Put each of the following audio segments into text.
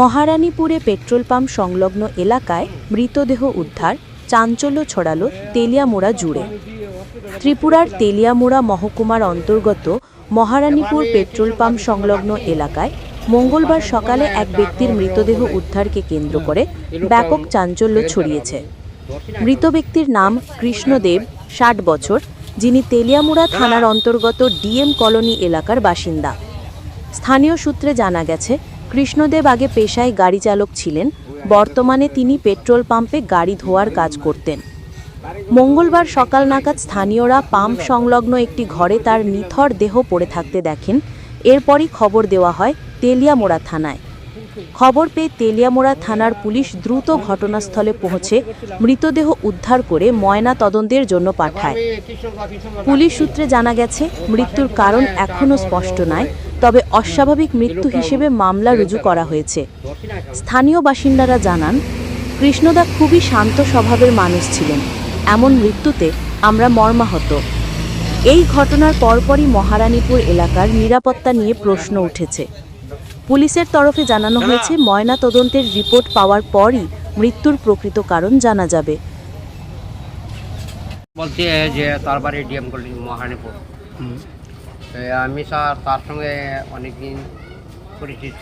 মহারানীপুরে petrol pump সংলগ্ন এলাকায় মৃতদেহ উদ্ধার, চাঞ্চল্য ছড়ালো তেলিয়ামোড়া জুড়ে। ত্রিপুরার তেলিয়ামোড়া মহকুমার অন্তর্গত মহারানীপুর পেট্রোল পাম্প সংলগ্ন এলাকায় মঙ্গলবার সকালে এক ব্যক্তির মৃতদেহ উদ্ধারকে কেন্দ্র করে ব্যাপক চাঞ্চল্য ছড়িয়েছে। মৃত ব্যক্তির নাম কৃষ্ণদেব, ষাট বছর, যিনি তেলিয়ামুড়া থানার অন্তর্গত ডিএম কলোনি এলাকার বাসিন্দা। স্থানীয় সূত্রে জানা গেছে কৃষ্ণদেব আগে পেশায় গাড়ি চালক ছিলেন। বর্তমানে তিনি পেট্রোল পাম্পে গাড়ি ধোয়ার কাজ করতেন। মঙ্গলবার সকাল নাগাদ স্থানীয়রা পাম্প সংলগ্ন একটি ঘরে তার নিথর দেহ পড়ে থাকতে দেখেন। এরপরই খবর দেওয়া হয় তেলিয়ামোড়া থানায়। খবর পেয়ে তেলিয়ামোড়া থানার পুলিশ দ্রুত ঘটনাস্থলে পৌঁছে মৃতদেহ উদ্ধার করে ময়না তদন্তের জন্য পাঠায়। পুলিশ সূত্রে জানা গেছে, মৃত্যুর কারণ এখনও স্পষ্ট নয়। তবে অস্বাভাবিক মৃত্যু হিসেবে মামলা রুজু করা হয়েছে। স্থানীয় বাসিন্দারা জানান কৃষ্ণদা খুবই শান্ত স্বভাবের মানুষ ছিলেন। এমন মৃত্যুতে আমরা মর্মাহত। এই ঘটনার পরপরই মহারানীপুর এলাকার নিরাপত্তা নিয়ে প্রশ্ন উঠেছে। পুলিশের তরফে জানানো হয়েছে ময়না তদন্তের রিপোর্ট পাওয়ার পরই মৃত্যুর প্রকৃত কারণ জানা যাবে। বলছি যে তার বাড়ি ডিএম কলোনি মহারানীপুর। আমি স্যার তার সঙ্গে অনেকদিন পরিচিত।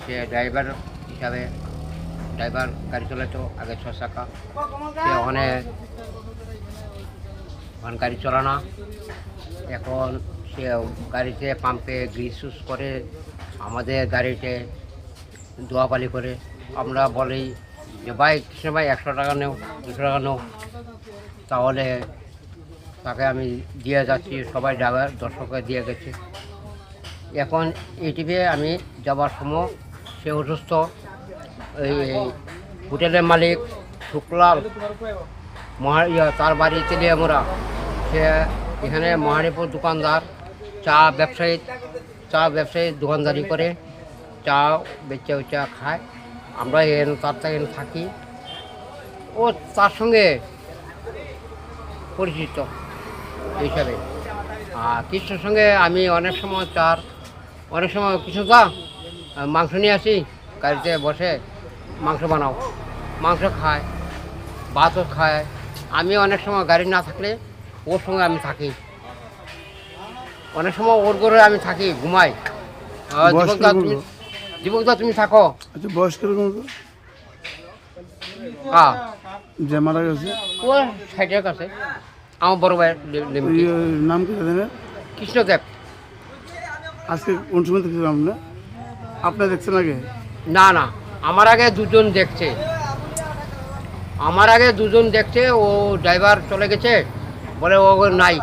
সে ড্রাইভার হিসাবে ড্রাইভার গাড়ি চালাতো, আগে ছ চাকা। সে ওখানে ওখানে গাড়ি চলানা এখন সে গাড়িতে পাম্পে গ্রিস উস করে, আমাদের গাড়িতে দোয়াপালি করে। আমরা বলি যে, ভাই কৃষ্ণ ভাই? একশো টাকা নেও, দুশো টাকা নেও। তাহলে তাকে আমি দিয়ে যাচ্ছি, সবাই ড্রাইভার দর্শককে দিয়ে গেছে। এখন এটিভি আমি যাবার সময় সে অসুস্থ, এই হোটেলের মালিক শুক্লাল মহা তার বাড়ি চলে আমরা। সে এখানে মহারিপুর দোকানদার, চা ব্যবসায়ী চা ব্যবসায়ী দোকানদারি করে, চা বেচা উচা খায়। আমরা এন তার থেকে থাকি। ও তার সঙ্গে পরিচিত। হিসাবে আর কৃষ্ণর সঙ্গে আমি অনেক সময় চার অনেক সময় কিছু আহ, মাংস নিয়ে আসি গাড়িতে বসে মাংস বানাও। মাংস খায় ভাতও খায়। আমি অনেক সময় গাড়ি না থাকলে ওর সঙ্গে আমি থাকি। অনেক সময় ওর ঘরে আমি থাকি ঘুমাই। দীপকদা তুমি দীপকদা তুমি থাকো। আচ্ছা বয়স কীরকম হ্যাঁ। যে মারা গেছে? ও সাইডের কাছে। আমার বড় ওই নাম কি কৃষ্ণ কৃষ্ণদেব আজকে কোন সময় দেখছিলাম না? আপনি দেখছেন আগে? না না আমার আগে দুজন দেখছে। আমার আগে দুজন দেখছে ও ড্রাইভার চলে গেছে বলে ও নাই।